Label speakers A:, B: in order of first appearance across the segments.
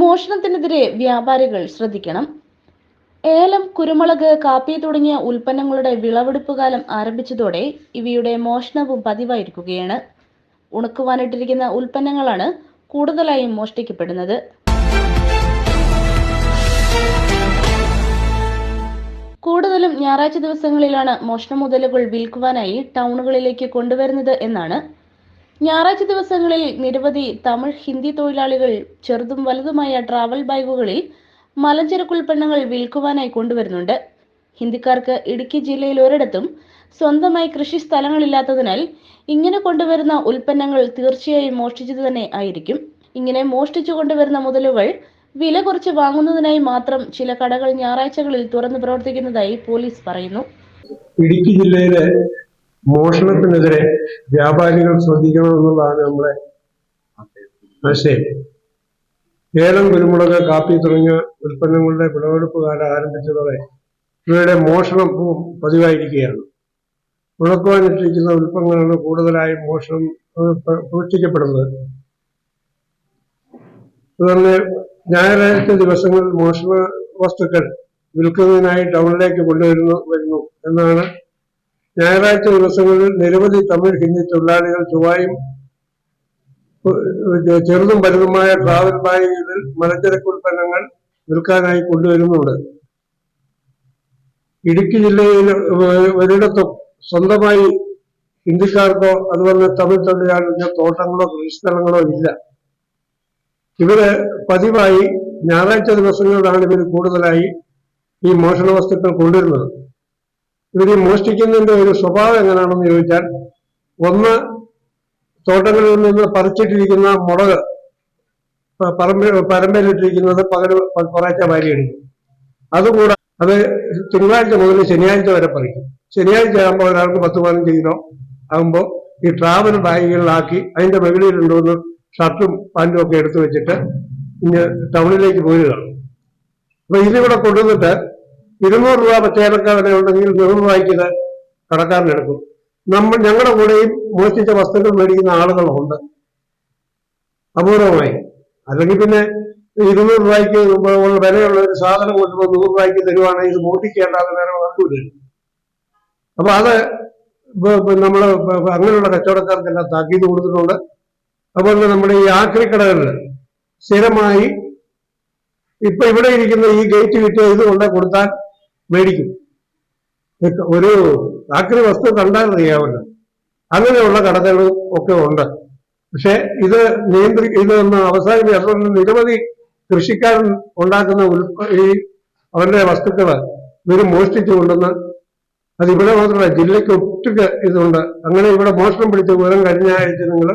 A: മോഷണത്തിനെതിരെ വ്യാപാരികൾ ശ്രദ്ധിക്കണം. ഏലം കുരുമുളക് കാപ്പി തുടങ്ങിയ ഉൽപ്പന്നങ്ങളുടെ വിളവെടുപ്പ് കാലം ആരംഭിച്ചതോടെ ഇവയുടെ മോഷണവും പതിവായിരിക്കുകയാണ്. ഉണക്കുവാനിട്ടിരിക്കുന്ന ഉൽപ്പന്നങ്ങളാണ് കൂടുതലായും മോഷ്ടിക്കപ്പെടുന്നത്. കൂടുതലും ഞായറാഴ്ച ദിവസങ്ങളിലാണ് മോഷണ മുതലുകൾ വിൽക്കുവാനായി ടൗണുകളിലേക്ക് കൊണ്ടുവരുന്നത് എന്നാണ് ഞായറാഴ്ച ദിവസങ്ങളിൽ നിരവധി തമിഴ് ഹിന്ദി തൊഴിലാളികൾ ചെറുതും വലുതുമായ ട്രാവൽ ബാഗുകളിൽ മലഞ്ചരക്ക് ഉൽപ്പന്നങ്ങൾ വിൽക്കുവാനായി കൊണ്ടുവരുന്നുണ്ട്. ഹിന്ദിക്കാർക്ക് ഇടുക്കി ജില്ലയിൽ ഒരിടത്തും സ്വന്തമായി കൃഷി സ്ഥലങ്ങളില്ലാത്തതിനാൽ ഇങ്ങനെ കൊണ്ടുവരുന്ന ഉൽപ്പന്നങ്ങൾ തീർച്ചയായും മോഷ്ടിച്ചത് തന്നെ ആയിരിക്കും. ഇങ്ങനെ മോഷ്ടിച്ചു കൊണ്ടുവരുന്ന മുതലുകൾ വില കുറച്ച് വാങ്ങുന്നതിനായി മാത്രം ചില കടകൾ ഞായറാഴ്ചകളിൽ തുറന്നു പ്രവർത്തിക്കുന്നതായി പോലീസ് പറയുന്നു.
B: ഇടുക്കി ജില്ലയിലെ മോഷണത്തിനെതിരെ വ്യാപാരികൾ ശ്രദ്ധിക്കണമെന്നുള്ളതാണ് നമ്മുടെ ആശയം. ഏലം കുരുമുളക് കാപ്പി തുടങ്ങിയ ഉൽപ്പന്നങ്ങളുടെ വിളവെടുപ്പ് കാലം ആരംഭിച്ചതോടെ ഇവയുടെ മോഷണം പതിവായിരിക്കുകയാണ്. ഉണക്കുവാനിട്ടിരിക്കുന്ന ഉൽപ്പന്നങ്ങളാണ് കൂടുതലായും മോഷണം ഏഹ്, പ- സൂക്ഷിക്കപ്പെടുന്നത് അതുപോലെ ഞായറാഴ്ച ദിവസങ്ങളിൽ മോഷണ വസ്തുക്കൾ വിൽക്കുന്നതിനായി ടൗണിലേക്ക് കൊണ്ടുവരുന്നു വരുന്നു എന്നാണ് ഞായറാഴ്ച ദിവസങ്ങളിൽ നിരവധി തമിഴ് ഹിന്ദി തൊഴിലാളികൾ ചൊവ്വായും ചെറുതും വലുതുമായ ട്രാവൽ ബാഗുകളിൽ മലച്ചരക്ക് ഉൽപ്പന്നങ്ങൾ വിൽക്കാനായി കൊണ്ടുവരുന്നുണ്ട്. ഇടുക്കി ജില്ലയിൽ ഒരിടത്തും സ്വന്തമായി ഹിന്ദിക്കാർക്കോ അതുപോലെ തമിഴ് തൊഴിലാളികൾക്ക് തോട്ടങ്ങളോ കൃഷിസ്ഥലങ്ങളോ ഇല്ല. ഇവർ പതിവായി ഞായറാഴ്ച ദിവസങ്ങളിലാണ് ഇവർ കൂടുതലായി ഈ മോഷണ വസ്തുക്കൾ കൊണ്ടുവരുന്നത്. ഇവർ മോഷ്ടിക്കുന്നതിന്റെ ഒരു സ്വഭാവം എങ്ങനെയാണെന്ന് ചോദിച്ചാൽ ഒന്ന് തോട്ടങ്ങളിൽ നിന്ന് പറിച്ചിട്ടിരിക്കുന്ന മുളക് പറമ്പ പരമ്പയിലിട്ടിരിക്കുന്നത് പകൽ കുറേശ്ശെ വാരിയെടുക്കും അതുകൂടെ അത് തിങ്കളാഴ്ച മുതൽ ശനിയാഴ്ച വരെ പറിക്കും. ശനിയാഴ്ച ആകുമ്പോൾ ഒരാൾക്ക് പത്ത് പതിനഞ്ച് കിലോ ആകുമ്പോൾ ഈ ട്രാവൽ ബാഗുകളിലാക്കി അതിന്റെ മുകളിൽ രണ്ടുമൂന്ന് ഷർട്ടും പാന്റും ഒക്കെ എടുത്തു വെച്ചിട്ട് ഇന്ന് ടൗണിലേക്ക് പോയതാണ് അപ്പൊ ഇതിവിടെ കൊണ്ടുവന്നിട്ട് ഇരുന്നൂറ് രൂപ പച്ചയിലക്ക വില ഉണ്ടെങ്കിൽ രൂപയ്ക്ക് ഇത് കടക്കാരനെടുക്കും നമ്മൾ ഞങ്ങളുടെ കൂടെയും മോഷ്ടിച്ച വസ്തുക്കൾ മേടിക്കുന്ന ആളുകളുണ്ട്. അപൂർവമായി. അല്ലെങ്കിൽ പിന്നെ ഇരുന്നൂറ് രൂപയ്ക്ക് വിലയുള്ള ഒരു സാധനം കൊണ്ടുമ്പോൾ നൂറ് രൂപയ്ക്ക് തരുവാണെങ്കിൽ ഇത് മോഷ്ടിക്കേണ്ടാതെ വേറെ നടക്കൂല അപ്പൊ അത് നമ്മൾ അങ്ങനെയുള്ള കച്ചവടക്കാർക്കെല്ലാം താക്കീത് കൊടുത്തിട്ടുണ്ട്. അതുപോലെ നമ്മുടെ ഈ ആക്രി കടകളിൽ സ്ഥിരമായി ഇപ്പൊ ഇവിടെ ഇരിക്കുന്ന ഈ ഗേറ്റ് വിറ്റ് ഇത് കൊണ്ട് കൊടുത്താൽ മേടിക്കും. ഒരു ആക്രി വസ്തു കണ്ടാൽ അങ്ങനെയുള്ള കടകളും ഒക്കെ ഉണ്ട്. പക്ഷെ ഇത് നിയന്ത്രി ഇതൊന്ന് അവസാനം അതുകൊണ്ട് നിരവധി കൃഷിക്കാരൻ ഉണ്ടാക്കുന്ന ഉൽപ്പ ഈ അവരുടെ വസ്തുക്കൾ ഇവർ മോഷ്ടിച്ചു കൊണ്ടുവന്ന് അത് ഇവിടെ മാത്രമല്ല ജില്ലയ്ക്ക് ഒട്ടുക ഇതുണ്ട്. അങ്ങനെ ഇവിടെ മോഷണം പിടിച്ച വിവരം കഴിഞ്ഞ ആഴ്ച നിങ്ങൾ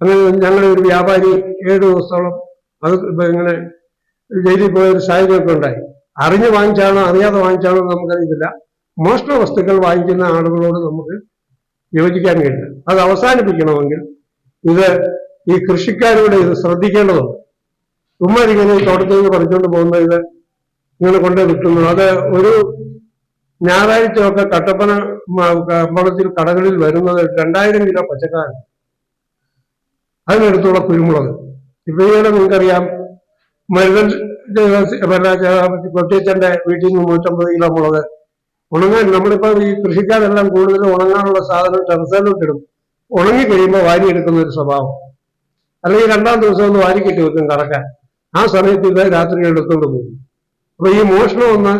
B: അങ്ങനെ ഞങ്ങളുടെ ഒരു വ്യാപാരി ഏഴ് ദിവസത്തോളം അത് ഇങ്ങനെ ജയിലിൽ പോയ ഒരു സാഹചര്യമൊക്കെ ഉണ്ടായി. അറിഞ്ഞ് വാങ്ങിച്ചാണോ അറിയാതെ വാങ്ങിച്ചാണോ നമുക്കറിയില്ല മോഷണ വസ്തുക്കൾ വാങ്ങിക്കുന്ന ആളുകളോട് നമുക്ക് യോജിക്കാൻ കഴിയില്ല. അത് അവസാനിപ്പിക്കണമെങ്കിൽ ഇത് ഈ കൃഷിക്കാരോട് ഇത് ശ്രദ്ധിക്കേണ്ടതുണ്ട്. ഉമ്മ ഇങ്ങനെ ഈ തോട്ടത്തിൽ നിന്ന് പറിച്ചുകൊണ്ട് പോകുന്ന ഇത് ഇങ്ങനെ കൊണ്ട് വിൽക്കുന്നു. അത് ഒരു ഞായറാഴ്ച ഒക്കെ കട്ടപ്പന കമ്പളത്തിൽ കടകളിൽ വരുന്നത് രണ്ടായിരം കിലോ പച്ചക്കറി അതിനടുത്തുള്ള കുരുമുളക്. ഇപ്പൊ ഈയിടെ നിങ്ങൾക്കറിയാം. മരുതൻ കൊട്ടിയച്ചന്റെ വീട്ടിൽ നിന്ന് നൂറ്റമ്പത് കിലോ മുളക് ഉണങ്ങാൻ നമ്മളിപ്പോ ഈ കൃഷിക്കാരെല്ലാം കൂടുതൽ ഉണങ്ങാനുള്ള സാധനം ടെറസിലോട്ടിടും. ഉണങ്ങി കഴിയുമ്പോൾ വാരി എടുക്കുന്ന ഒരു സ്വഭാവം. അല്ലെങ്കിൽ രണ്ടാം ദിവസം ഒന്ന് വാരിക്കെട്ടി വെക്കും കടക്കാൻ ആ സമയത്ത് ഇത് രാത്രി എടുത്തുകൊണ്ട് പോകും. അപ്പൊ ഈ മോഷണം ഒന്ന്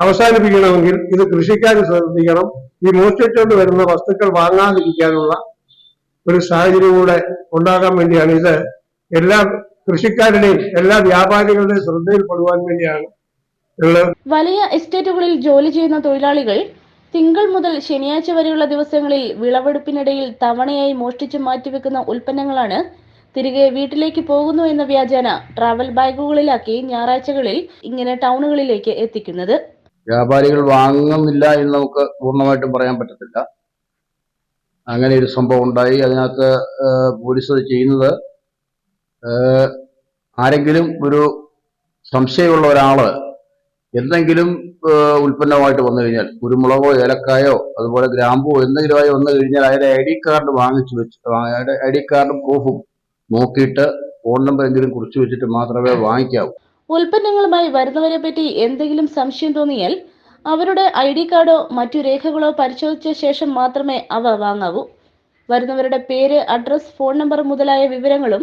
B: അവസാനിപ്പിക്കണമെങ്കിൽ ഇത് കൃഷിക്കാർ ശ്രദ്ധിക്കണം. ഈ മോഷ്ടിച്ചുകൊണ്ട് വരുന്ന വസ്തുക്കൾ വാങ്ങാതിരിക്കാനുള്ള ഒരു സാഹചര്യം കൂടെ ഉണ്ടാകാൻ വേണ്ടിയാണ് ഇത്. എല്ലാ കൃഷിക്കാരുടെയും എല്ലാ വ്യാപാരികളുടെയും ശ്രദ്ധയിൽപ്പെടുവാൻ വേണ്ടിയാണ്
A: വലിയ എസ്റ്റേറ്റുകളിൽ ജോലി ചെയ്യുന്ന തൊഴിലാളികൾ തിങ്കൾ മുതൽ ശനിയാഴ്ച വരെയുള്ള ദിവസങ്ങളിൽ വിളവെടുപ്പിനിടയിൽ തവണയായി മോഷ്ടിച്ചു മാറ്റിവെക്കുന്ന ഉൽപ്പന്നങ്ങളാണ് തിരികെ വീട്ടിലേക്ക് പോകുന്നു എന്ന വ്യാജേന ട്രാവൽ ബാഗുകളിലാക്കി ഞായറാഴ്ചകളിൽ ഇങ്ങനെ ടൗണുകളിലേക്ക് എത്തിക്കുന്നത്.
C: വ്യാപാരികൾ വാങ്ങുന്നില്ല എന്ന് നമുക്ക് പൂർണമായിട്ടും പറയാൻ പറ്റത്തില്ല. അങ്ങനെ ഒരു സംഭവം ഉണ്ടായി. അതിനകത്ത് പോലീസ് അത് ചെയ്യുന്നത് ആരെങ്കിലും ഒരു സംശയമുള്ള ഒരാൾ എന്തെങ്കിലും ഉൽപ്പന്നമായിട്ട് വന്നു കഴിഞ്ഞാൽ കുരുമുളകോ ഏലക്കായോ അതുപോലെ ഗ്രാമ്പോ എന്തെങ്കിലുമായി വന്നു കഴിഞ്ഞാൽ അയാളുടെ ഐ ഡി കാർഡ് വാങ്ങിച്ചു വെച്ച് അയാളുടെ ഐ ഡി കാർഡും പ്രൂഫും നോക്കിയിട്ട് ഫോൺ നമ്പർ എങ്കിലും കുറിച്ച് വെച്ചിട്ട് മാത്രമേ വാങ്ങിക്കാവൂ.
A: ഉൽപ്പന്നങ്ങളുമായി വരുന്നവരെ പറ്റി എന്തെങ്കിലും സംശയം തോന്നിയാൽ അവരുടെ ഐ ഡി കാർഡോ മറ്റു രേഖകളോ പരിശോധിച്ച ശേഷം മാത്രമേ അവ വാങ്ങാവൂ. വരുന്നവരുടെ പേര് അഡ്രസ് ഫോൺ നമ്പർ മുതലായ വിവരങ്ങളും